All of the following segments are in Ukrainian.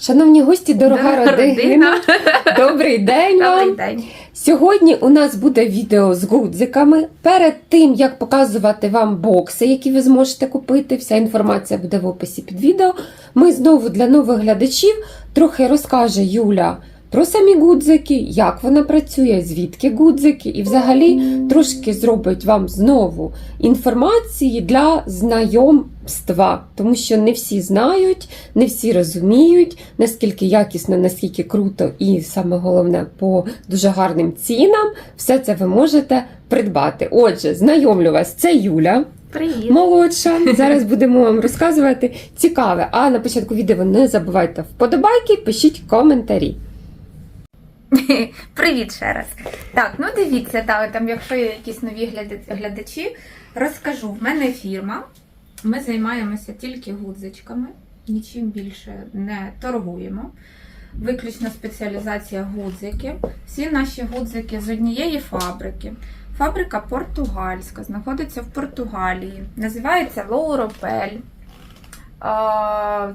Шановні гості, дорога Дорога родина, родина. добрий день Добрий вам! день. Сьогодні у нас буде відео з гудзиками. Перед тим, як показувати вам бокси, які ви зможете купити, вся інформація буде в описі під відео. Ми знову для нових глядачів трохи розкаже Юля про самі гудзики, як вона працює, звідки гудзики, і взагалі трошки зробить вам знову інформації для знайомства, тому що не всі знають, не всі розуміють, наскільки якісно, наскільки круто, і саме головне по дуже гарним цінам. Все це ви можете придбати. Отже, знайомлю вас, це Юля. Привіт. Молодша. Зараз будемо вам розказувати цікаве. А на початку відео не забувайте вподобайки, пишіть коментарі. Привіт ще раз. Так, ну дивіться, так, там, якщо є якісь нові глядачі, розкажу. В мене фірма. Ми займаємося тільки гудзичками, нічим більше не торгуємо. Виключно спеціалізація гудзики. Всі наші гудзики з однієї фабрики. Фабрика португальська, знаходиться в Португалії. Називається Лоуропель.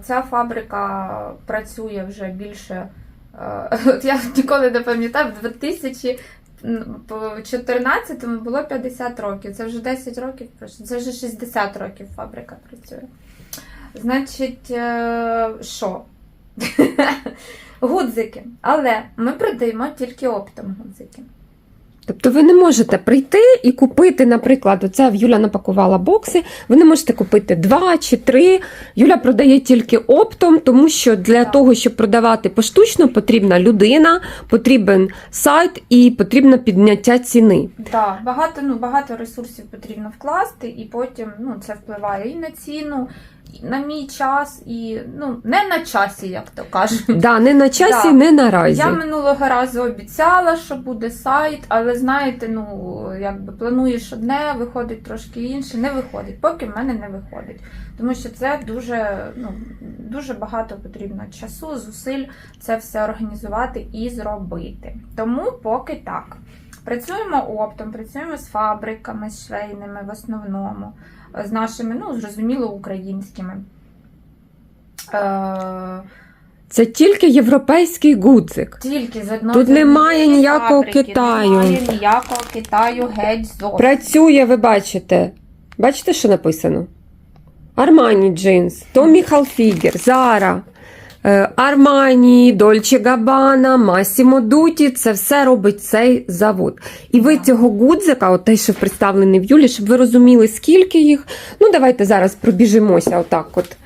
Ця фабрика працює вже більше. Е, От я ніколи не пам'ятаю, в 2014-му було 50 років. Це вже 10 років. Це вже 60 років фабрика працює. Значить, е, що? Гудзики. Але ми продаємо тільки оптом гудзики. Тобто ви не можете прийти і купити, наприклад, оце Юля напакувала бокси. Ви не можете купити два чи три. Юля продає тільки оптом, тому що для того, щоб продавати поштучно, потрібна людина, потрібен сайт і потрібно підняття ціни. Так, багато, ну, багато ресурсів потрібно вкласти, і потім ну, це впливає і на ціну, на мій час, і ну, не на часі, як то кажуть. Да, не на часі, Да. не наразі. Я минулого разу обіцяла, що буде сайт, але знаєте, ну якби плануєш одне, виходить трошки інше, не виходить. Поки в мене не виходить. Тому що це дуже, ну, дуже багато потрібно часу, зусиль це все організувати і зробити. Тому поки так. Працюємо оптом, працюємо з фабриками, з швейними в основному, з нашими, ну, зрозуміло, українськими. Е- Це тільки європейський гудзик. тільки з одного Тут немає ніякого фабрики, Китаю. Немає ніякого Китаю геть зовсім. Працює, ви бачите. Бачите, що написано? Армані джинс, Томі Халфігер, Зара, Армані, Дольче Габана, Масімо Дуті. Це все робить цей завод. І ви цього гудзика, от той, що представлений в Юлі, щоб ви розуміли, скільки їх. Ну, давайте зараз пробіжимося отак, от.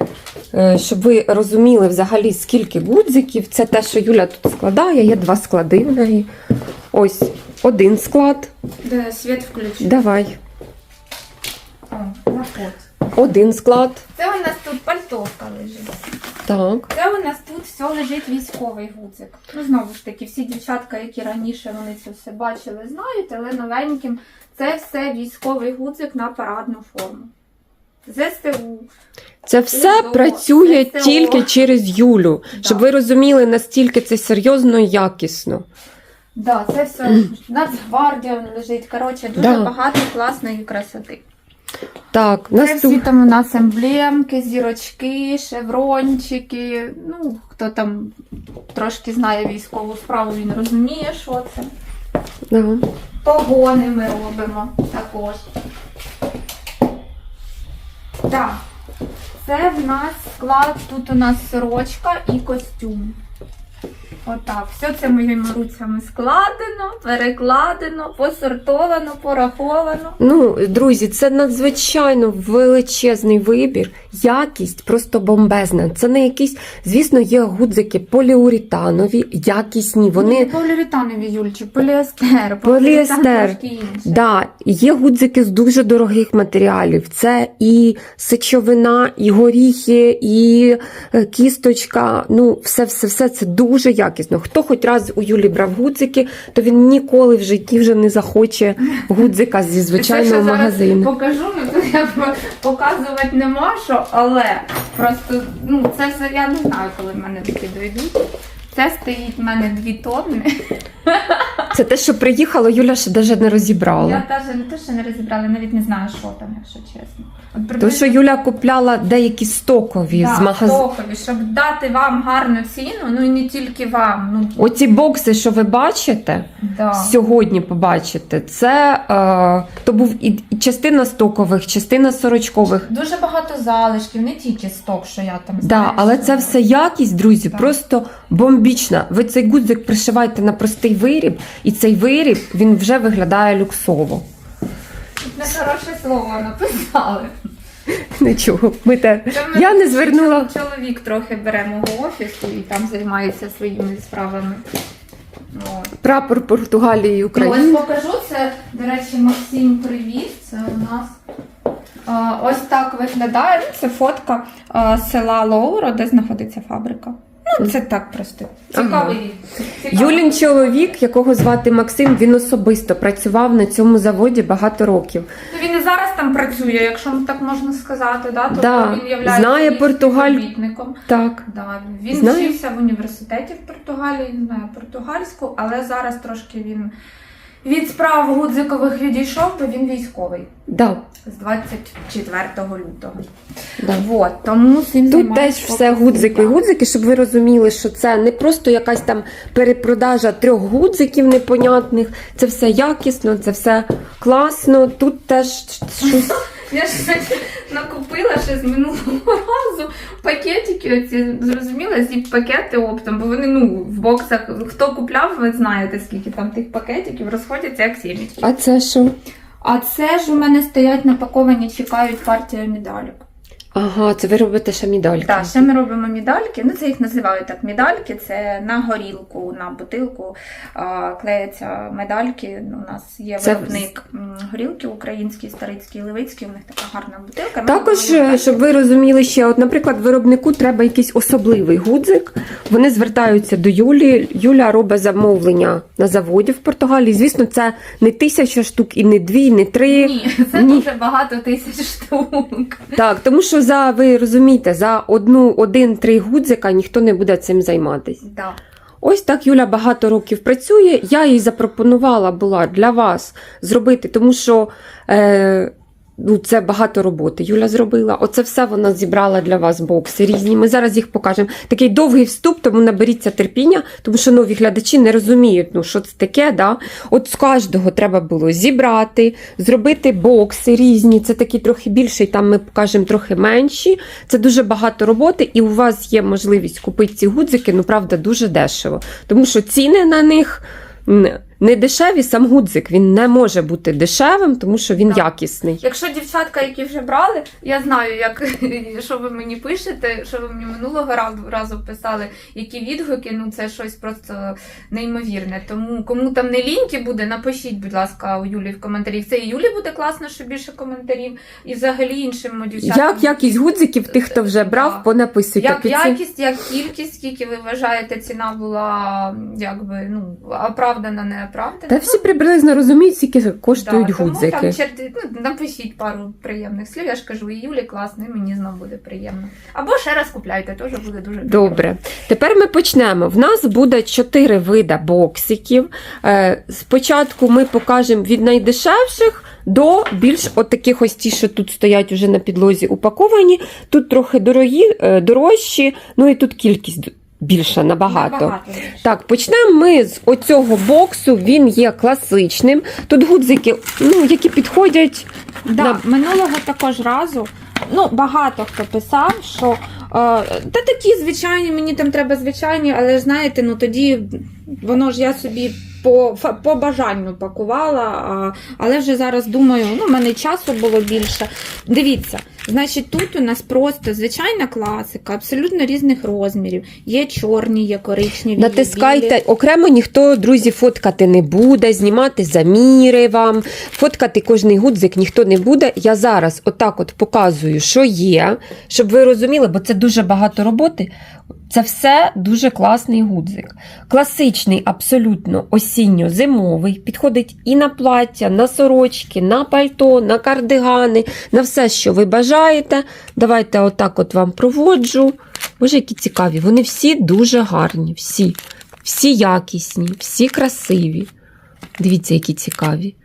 е, Щоб ви розуміли взагалі, скільки гудзиків. Це те, що Юля тут складає. Є два склади в неї. Ось один склад. Де світ включить. Давай. Заходь. Один склад. Це у нас тут пальтовка лежить. Так. Це у нас тут все лежить військовий гудзик. Ну, знову ж таки, всі дівчатка, які раніше вони це все бачили, знають, але новеньким це все військовий гудзик на парадну форму. ЗСТУ. Це все Ого, працює це тільки через Юлю, Да. щоб ви розуміли, настільки це серйозно і якісно. Да, це все Нацгвардія лежить. Коротше, дуже Да. багато класної красоти. Так, наступ... всі там у нас емблемки, зірочки, шеврончики. Ну, хто там трошки знає військову справу, він розуміє, що це. да. Погони ми робимо також. Так. Це в нас склад, тут у нас сорочка і костюм. Отак. Все це моїми руцями складено, перекладено, посортовано, пораховано. Ну, друзі, це надзвичайно величезний вибір, якість просто бомбезна. Це не якісь, звісно, є гудзики поліуретанові, якісні. Вони Не поліуретанові юльчик, поліестер. Поліестер. Да, є гудзики з дуже дорогих матеріалів. Це і сечовина, і горіхи, і е, кісточка. Ну, все, все, все це дуже якісно. Хто хоч раз у Юлі брав гудзики, то він ніколи в житті вже не захоче гудзика зі Це звичайного зараз магазину. Покажу, ну тут я показувати нема що, але просто ну це все я не знаю, коли в мене такі дойдуть. Це стоїть в мене дві тонни. Це те, що приїхало, Юля ще навіть не розібрала. Я навіть не те, що не розібрала, навіть не знаю, що там, якщо чесно. От Тому що Юля купляла деякі стокові Да, з магазину. стокові, щоб дати вам гарну ціну, ну і не тільки вам. Ну, Оці бокси, що ви бачите, да. сьогодні побачите, це е, то був і, і частина стокових, частина сорочкових. Дуже багато залишків, не тільки сток, що я там Да, знаю, але що- це все якість, друзі, Так. просто бомбічна. Ви цей гудзик пришиваєте на простий виріб, і цей виріб він вже виглядає люксово. Не хороше слово написали. Нічого, ми те. Мене Я не звернула. Чоловік трохи бере мого офісу і там займається своїми справами. От. Прапор Португалії і Ну, ось покажу це, до речі, Максим привіз. Це у нас а, ось так виглядає. Це фотка а, села Лоуро, де знаходиться фабрика. Ну, це так просто. Цікавий Ага. Цікавий. Юлін чоловік, якого звати Максим, він особисто працював на цьому заводі багато років. Ну, Він і зараз там працює, якщо так можна сказати. Да? Тобто Да, він являється знає Португаль-. Так. Да, він знає. вчився в університеті в Португалії, знає португальську, але зараз трошки він від справ гудзикових відійшов, бо він військовий Да, з 24 лютого. да. Вот, тому цим Тут теж все гудзики. я. Гудзики, щоб ви розуміли, що це не просто якась там перепродажа трьох гудзиків непонятних. Це все якісно, це все класно. Тут теж щось. Я ж накупила ще з минулого разу пакетики, оці зрозуміла, зі пакети оптом, бо вони ну в боксах. Хто купляв, ви знаєте, скільки там тих пакетиків розходяться як сімечки. А це що? А це ж у мене стоять напаковані, чекають партія медалік. Ага, це ви робите ще медальки. Так, ще ми робимо медальки. Ну, це їх називають так медальки. Це на горілку, на бутилку а, клеяться медальки. У нас є Це- виробник горілки український, старицький, левицький. У них така гарна бутилка. Ми Також, е, щоб ви розуміли ще, от, наприклад, виробнику треба якийсь особливий гудзик. Вони звертаються до Юлі. Юля робить замовлення на заводі в Португалії. Звісно, це не тисяча штук, і не дві, і не три. Ні, це Ні. дуже багато тисяч штук. Так, тому що за ви розумієте, за одну один-три гудзика ніхто не буде цим займатися. Да. Ось так Юля багато років працює. Я їй запропонувала була для вас зробити, тому що е, ну, це багато роботи. Юля зробила. Оце все вона зібрала для вас бокси різні. Ми зараз їх покажемо. Такий довгий вступ, тому наберіться терпіння, тому що нові глядачі не розуміють, ну що це таке. Да? От з кожного треба було зібрати, зробити бокси різні. Це такі трохи більший, там ми покажемо трохи менші. Це дуже багато роботи, і у вас є можливість купити ці гудзики, ну правда, дуже дешево. Тому що ціни на них м, не дешеві, сам гудзик він не може бути дешевим, тому що він Так. якісний. Якщо дівчатка, які вже брали, я знаю, як що ви мені пишете, що ви мені минулого разу, разу писали, які відгуки, ну це щось просто неймовірне. Тому кому там не ліньки буде, напишіть, будь ласка, у Юлі в коментарі. Це і Юлі буде класно, що більше коментарів, і взагалі іншим дівчатам. Як якість гудзиків тих, хто вже брав, понаписуйте Як під цим. якість, як кількість, скільки ви вважаєте, ціна була якби ну оправдана, не оправдана. Та всі приблизно розуміють, скільки коштують Да, тому. Там, черти- ну, напишіть пару приємних слів. Я ж кажу, і Юлі класно, і мені знову буде приємно. Або ще раз купляйте, теж буде дуже приємно. Добре, тепер ми почнемо. В нас буде чотири вида боксиків. Е, Спочатку ми покажемо від найдешевших до більш от таких ось ті, що тут стоять уже на підлозі упаковані. Тут трохи дорогі, е, дорожчі, ну і тут кількість більша набагато. більше. Так, почнемо ми з оцього боксу. Він є класичним. Тут гудзики, ну, які підходять. Да, На- минулого також разу. Ну, багато хто писав, що е, та такі звичайні, мені там треба звичайні, але ж знаєте, ну тоді воно ж я собі по, по бажанню пакувала, а, але вже зараз думаю, ну, в мене часу було більше. Дивіться, значить, тут у нас просто звичайна класика, абсолютно різних розмірів. Є чорні, є коричневі. Натискайте білі. окремо, ніхто, друзі, фоткати не буде, знімати заміри вам, фоткати кожний гудзик ніхто не буде. Я зараз отак от показую, що є, щоб ви розуміли, бо це дуже багато роботи. Це все дуже класний гудзик. Класичний, абсолютно осінньо-зимовий. Підходить і на плаття, на сорочки, на пальто, на кардигани, на все, що ви бажаєте. Давайте отак от вам проводжу. Боже, які цікаві. Вони всі дуже гарні. Всі. Всі якісні, всі красиві. Дивіться, які цікаві.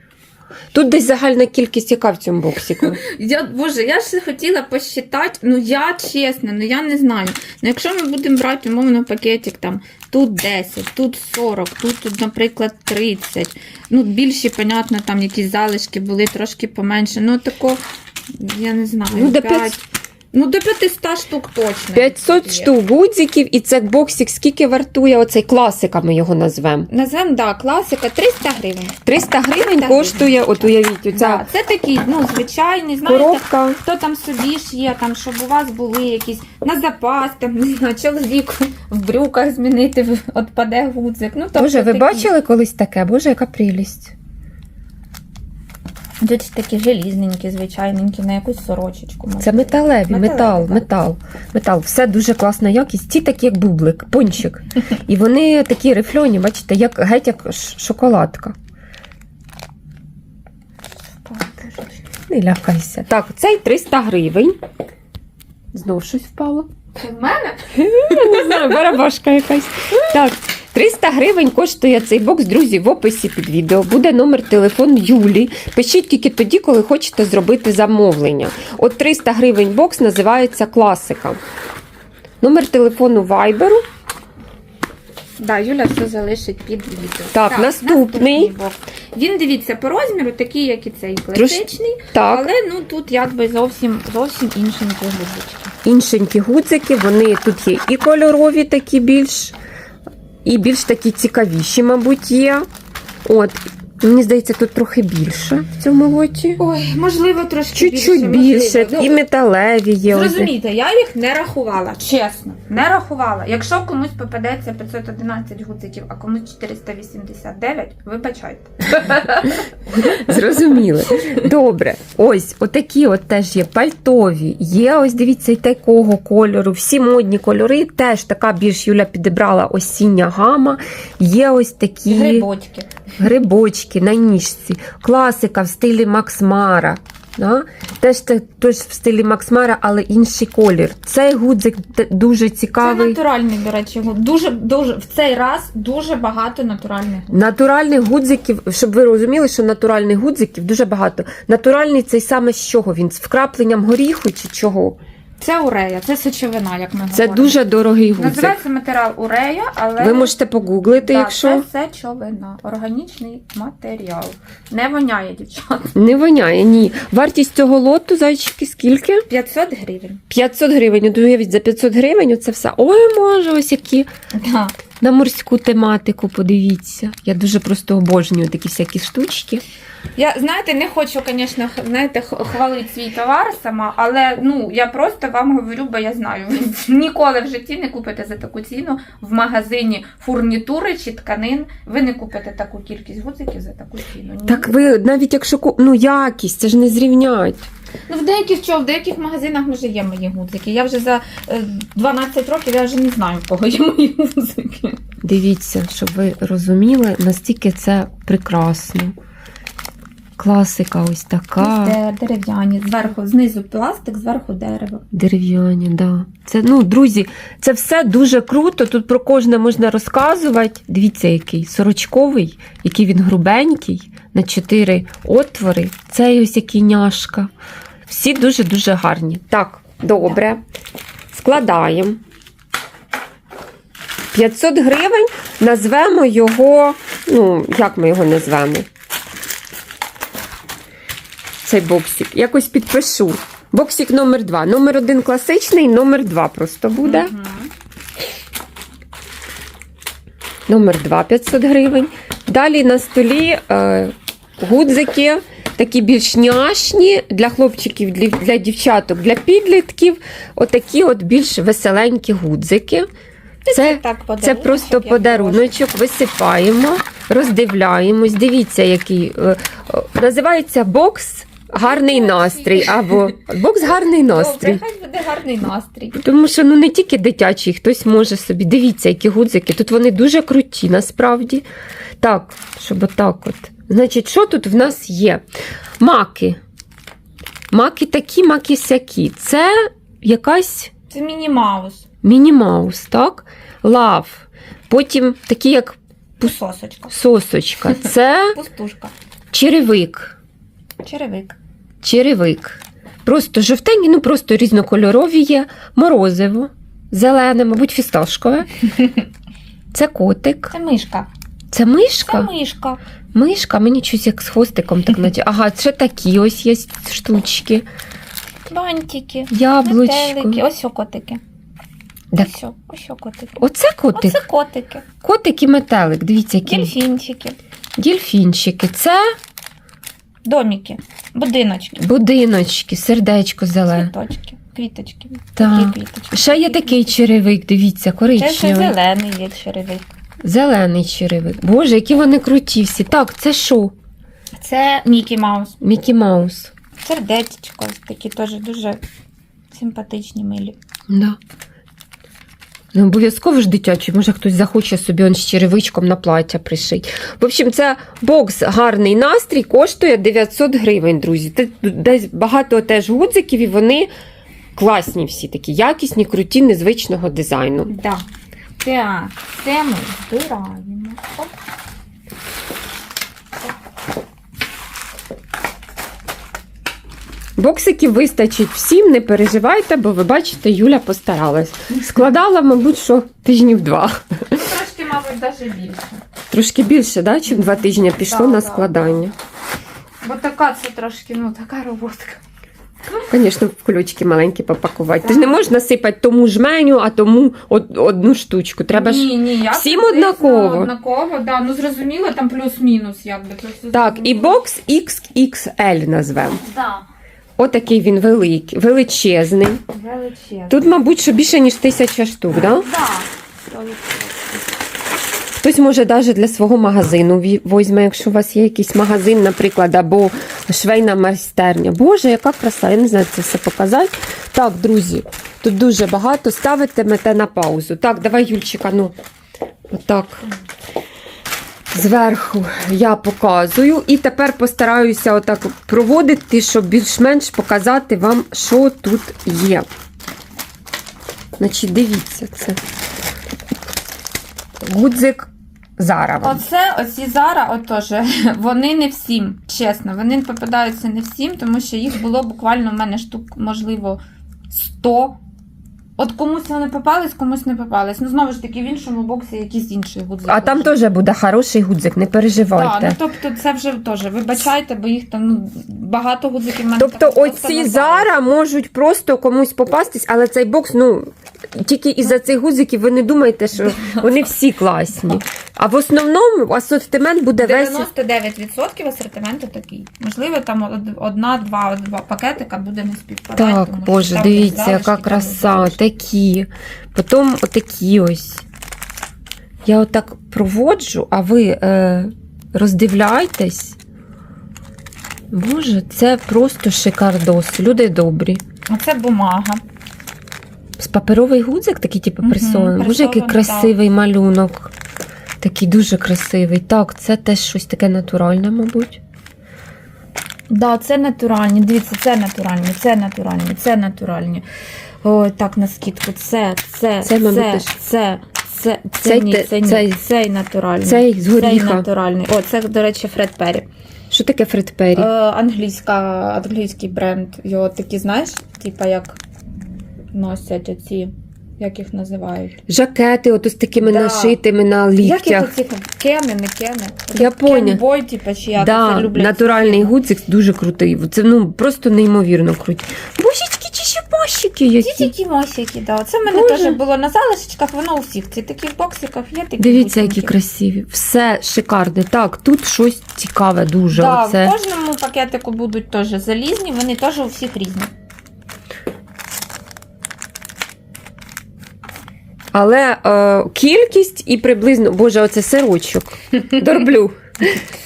Тут десь загальна кількість, яка в цьому боксику. Я, Боже, я ж хотіла посчитати, ну я чесно, ну я не знаю. Ну якщо ми будемо брати умовно пакетик, там тут 10, тут 40, тут, тут наприклад, 30. Ну, більші, понятно, там якісь залишки були трошки поменше. Ну, тако, я не знаю, Ну, до 5, ну, до 500 штук точно. 500 штук гудзиків, і це боксик скільки вартує? Оцей класика ми його назвемо. Назвемо, да, класика 300 гривень. 300 гривень 300 коштує, от уявіть, оця Да, це такий, ну, звичайний, знаєте, коробка. Хто там собі ж є, там, щоб у вас були якісь на запас, там, не знаю, чоловік в брюках змінити, в- отпаде гудзик. Ну, тобто Боже, ви такі. бачили колись таке? Боже, яка прелість. Тут такі желізненькі, звичайненькі, на якусь сорочечку. Це металеві, метал, метал, метал. Все дуже класна якість. Ці такі, як бублик, пончик. І вони такі рифльоні, бачите, як геть як шоколадка. Не лякайся. Так, цей 300 гривень. Знов щось впало. Це в мене? Не знаю, барабашка якась. Так, 300 гривень коштує цей бокс, друзі, в описі під відео. Буде номер телефону Юлі. Пишіть тільки тоді, коли хочете зробити замовлення. От 300 гривень бокс називається класика. Номер телефону Вайберу. Да, Юля все залишить під відео. Так, наступний. бокс. Він дивіться по розміру, такий, як і цей класичний, Так, але ну тут якби зовсім зовсім іншенькі гудзички. іншенькі гудзики, вони тут є і кольорові такі більш, і більш такі цікавіші, мабуть, є. От, мені здається, тут трохи більше в цьому лоті. Ой, можливо, трошки Чуть-чуть більше, можливо. І металеві є. Зрозумійте, я їх не рахувала, чесно, не рахувала. Якщо комусь попадеться 511 гудзиків, а комусь 489, вибачайте. Зрозуміли. Добре. Ось, отакі от теж є пальтові. Є ось, дивіться, і такого кольору. Всі модні кольори. Теж така більш Юля підібрала осіння гама. Є ось такі Грибочки. грибочки на ніжці. Класика в стилі Макс Мара. Да? Теж, те- теж в стилі Макс Мара, але інший колір. Цей гудзик дуже Це натуральний, до речі. Дуже, дуже, в цей раз дуже багато натуральних гуд. Натуральних гудзиків, щоб ви розуміли, що натуральних гудзиків дуже багато. Натуральний цей саме з чого він? З вкрапленням горіху чи чого? Це урея, це сечовина, як ми Це говоримо. дуже дорогий гудзик. Називається матеріал урея, але Ви можете погуглити, Да, якщо це сечовина, органічний матеріал. Не воняє, дівчат. не воняє. Ні. Вартість цього лоту, зайчики, скільки? 500 гривень. 500 гривень. От уявіть, за 500 гривень це все. Ой, може, ось які. Да. На морську тематику, подивіться. Я дуже просто обожнюю такі всякі штучки. Я знаєте, не хочу, звісно, знаєте, хвалити свій товар сама, але ну я просто вам говорю, бо я знаю, ви ніколи в житті не купите за таку ціну в магазині фурнітури чи тканин. Ви не купите таку кількість гудзиків за таку ціну. Ні. Так ви навіть якщо ну якість, це ж не зрівнять. Ну в деяких що, в деяких магазинах може є мої гудзики. Я вже за е, 12 років я вже не знаю, в кого є мої гудзики. Дивіться, щоб ви розуміли, настільки це прекрасно. Класика ось така. Де дерев'яні, зверху, знизу пластик, зверху дерево. Дерев'яні, да. Це, ну, друзі, це все дуже круто. Тут про кожне можна розказувати. Дивіться, який сорочковий, який він грубенький, на чотири отвори. Це ось який няшка. Всі дуже-дуже гарні. Так, добре. Складаємо. 500 гривень. Назвемо його. Ну, як ми його назвемо? Цей боксик. Якось підпишу. Боксик номер 2. Номер 1 класичний, номер 2 просто буде. Мгм. Номер 2 500 гривень. Далі на столі е, гудзики, такі більш няшні для хлопчиків, для, для дівчаток, для підлітків. Отакі от більш веселенькі гудзики. Це, Так, це просто подаруночок. Висипаємо, роздивляємось. Дивіться, який е, е, називається бокс. Гарний настрій або бокс гарний настрій. Добре, хай буде гарний настрій. Тому що ну не тільки дитячий, хтось може собі. Дивіться, які гудзики. Тут вони дуже круті, насправді. Так, щоб отак от. Значить, що тут в нас є? Маки. Маки такі, маки сякі. Це якась Це міні-маус. міні-маус, так? Лав. Потім такі, як Пусосочка. Сосочка. Це Пустушка. черевик. Черевик. Черевик. Просто жовтенькі, ну просто різнокольорові є. Морозиво, зелене, мабуть, фісташкове. Це котик. Це мишка. Це Це мишка. мишка. Мишка, мені щось як з хвостиком так наті. Ага, ще такі ось є штучки. Бантики. Яблучко. Метелики. Ось о котики. Де? Ось о, ось о котики. Оце котик. Оце котики. Котик і метелик. Дивіться, які Дельфінчики. дільфінчики. Це Домики. Будиночки. будиночки, сердечко зелене. Цвіточки. Квіточки. Так. Такі квіточки. Ще є Такі такий квіточки. черевик, дивіться, Це ще коричневий. зелений є черевик. Зелений черевик. Боже, які вони круті всі. Так, це що? Це Мікі Маус. Мікі Маус. Сердечко. ось Такі теж дуже симпатичні, милі. Да. Ну, обов'язково ж дитячий, може хтось захоче собі з черевичком на плаття пришить. В общем, це бокс гарний настрій, коштує 900 гривень, друзі. Десь багато теж гудзиків, і вони класні всі такі, якісні, круті, незвичного дизайну. Да. Так, це ми збираємо. Боксиків вистачить всім, не переживайте, бо ви бачите, Юля постаралась. Складала, мабуть, що тижнів два. Трошки, мабуть, навіть більше. Трошки більше, да, чим два тижні пішло Да, на да. складання. Бо така це трошки, ну, така роботка. Звісно, в ключики маленькі попакувати. Ти ж не можеш насипати тому жменю, а тому од- одну штучку. Треба ж. ні, ні, я всім однаково. Однаково, да. Ну зрозуміло, там плюс-мінус, якби. то все Так, і бокс XXL назвемо. Да. Отакий він великий, величезний. Величезно. Тут, мабуть, що більше, ніж тисяча штук, да? Да. Хтось може навіть для свого магазину ві- візьме, якщо у вас є якийсь магазин, наприклад, або швейна майстерня. Боже, яка краса! Я не знаю, це все показати. Так, друзі, тут дуже багато. Ставите мете на паузу. Так, давай, Юльчика, ну. Отак. Зверху я показую. І тепер постараюся отак проводити, щоб більш-менш показати вам, що тут є. Значить, дивіться це. Гудзик Зарава. Оце, оці Зара, отож, вони не всім, чесно, вони попадаються не всім, тому що їх було буквально в мене штук, можливо, 100. От комусь вони попались, комусь не попались. Ну, знову ж таки, в іншому боксі якийсь інший гудзик. А там теж буде хороший гудзик, не Так, переживайте. ну, тобто це вже теж, вибачайте, бо їх там ну, багато гудзиків в мене. Тобто так оці зараз Зара можуть просто комусь попастись, але цей бокс, ну. Тільки із-за цих гудзиків ви не думаєте, що вони всі класні. А в основному асортимент буде весь. 99% асортименту такий. Можливо, там одна-два два пакетика буде не співпадати. Так, тому боже, там дивіться, яка краса. Такі. Потім отакі ось. Я отак проводжу, а ви е, роздивляйтесь. Боже, це просто шикардос. Люди добрі. Оце бумага. Паперовий гудзик, такий, типу, пресований. Боже, який красивий малюнок. Такий дуже красивий. Так, це теж щось таке натуральне, мабуть. Да, це натуральні. Дивіться, це натуральні, це натуральні, це натуральні. Ой, так, на скидку. Це, це, Це, це, це, це, це, це, ні, це, ні, цей- цей натуральний. Цей з Цей натуральний. О, це, до речі, Фред Перрі. Що таке Фред Перрі? Е, англійська, англійський бренд. Його такі, знаєш, типа як носять оці, як їх називають. Жакети, ото з такими Да. нашитими на Як їх ліктях. оці кени, не кени? Я. Кенбой, типа, чи як Да, це люблять. натуральний гудзик дуже крутий. Це ну просто неймовірно круті. Божечки, чи ще пащики Ці які. такі мосики, да. Це в мене Боже. теж було на залишечках, воно у всіх. Ці таких боксиках є такі. Дивіться, які бусинки. красиві. Все шикарне. Так, тут щось цікаве дуже. Да, Оце. В кожному пакетику будуть теж залізні, вони теж у всіх різні. Але е, кількість і приблизно, боже, оце сирочок. Дорблю.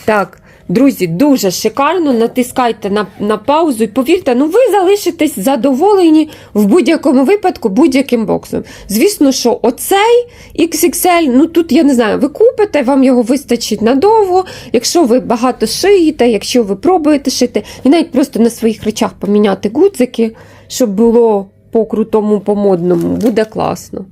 Так, друзі, дуже шикарно. Натискайте на, на паузу і повірте, ну ви залишитесь задоволені в будь-якому випадку будь-яким боксом. Звісно, що оцей XXL, ну тут я не знаю, ви купите, вам його вистачить надовго. Якщо ви багато шиєте, якщо ви пробуєте шити, і навіть просто на своїх речах поміняти гудзики, щоб було по крутому, по модному, буде класно.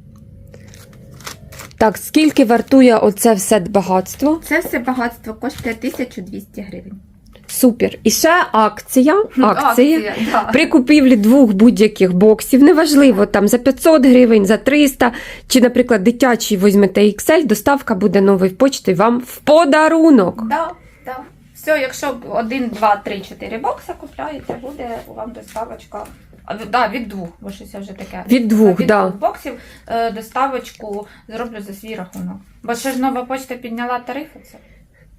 Так, скільки вартує оце все багатство? Це все багатство коштує 1200 гривень. Супер. І ще акція. Акція. Акція, да. При купівлі двох будь-яких боксів, неважливо, там за 500 гривень, за 300, чи, наприклад, дитячий візьмете XL, доставка буде новий почтою вам в подарунок. Да, да. Все, якщо один, два, три, чотири бокса купляєте, буде у вам доставочка. А, да, від двох, бо щось я вже таке. Від двох, від да. двох боксів е, доставочку зроблю за свій рахунок. Бо ще ж нова почта підняла тарифи. Це.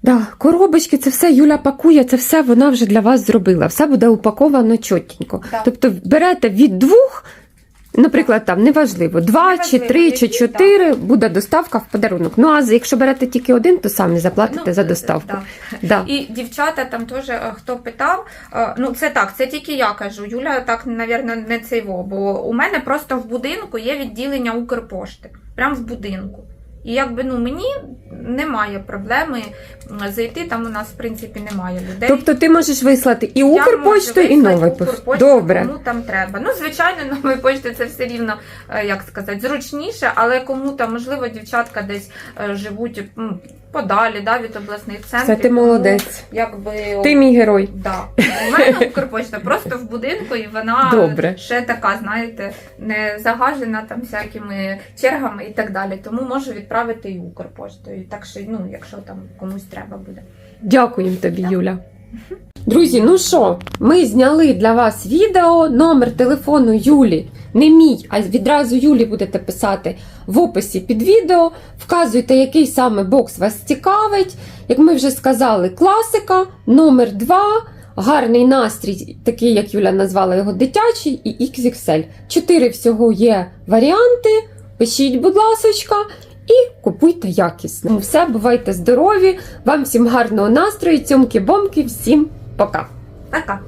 Да, коробочки, це все Юля пакує, це все вона вже для вас зробила. Все буде упаковано чотенько. Да. Тобто берете від двох, наприклад, там неважливо, два чи Неважливо, три чи які, чотири буде доставка в подарунок. Ну а якщо берете тільки один, то самі заплатите Ну, за доставку. да. Да. І дівчата там теж е, хто питав, е, ну це так, це тільки я кажу. Юля так, навірно, не цейво, бо у мене просто в будинку є відділення Укрпошти. Прям в будинку. І якби ну мені немає проблеми зайти. Там у нас в принципі немає людей. Тобто ти можеш вислати і Укрпочту, і новий пошту. Добре. Кому там треба. Ну, звичайно, нової пошти це все рівно, е, як сказати, зручніше, але кому там, можливо, дівчатка десь е, живуть подалі да, від обласних центрів. Все, ти тому, молодець. Якби, Ти мій герой. Да. У мене Укрпочта просто в будинку, і вона Добре. ще така, знаєте, не загажена там всякими чергами і так далі. Тому можу відправити і Укрпоштою. Так що, ну, якщо там комусь треба буде. Дякуємо тобі, Юля. Друзі, ну що, ми зняли для вас відео. Номер телефону Юлі, не мій, а відразу Юлі будете писати в описі під відео. Вказуйте, який саме бокс вас цікавить. Як ми вже сказали, класика, номер 2, гарний настрій, такий, як Юля назвала його дитячий, і XXL. Чотири всього є варіанти. Пишіть, будь ласочка, і купуйте якісно. Все, бувайте здорові! Вам всім гарного настрою, цьомки-бомки, всім пока! Пока!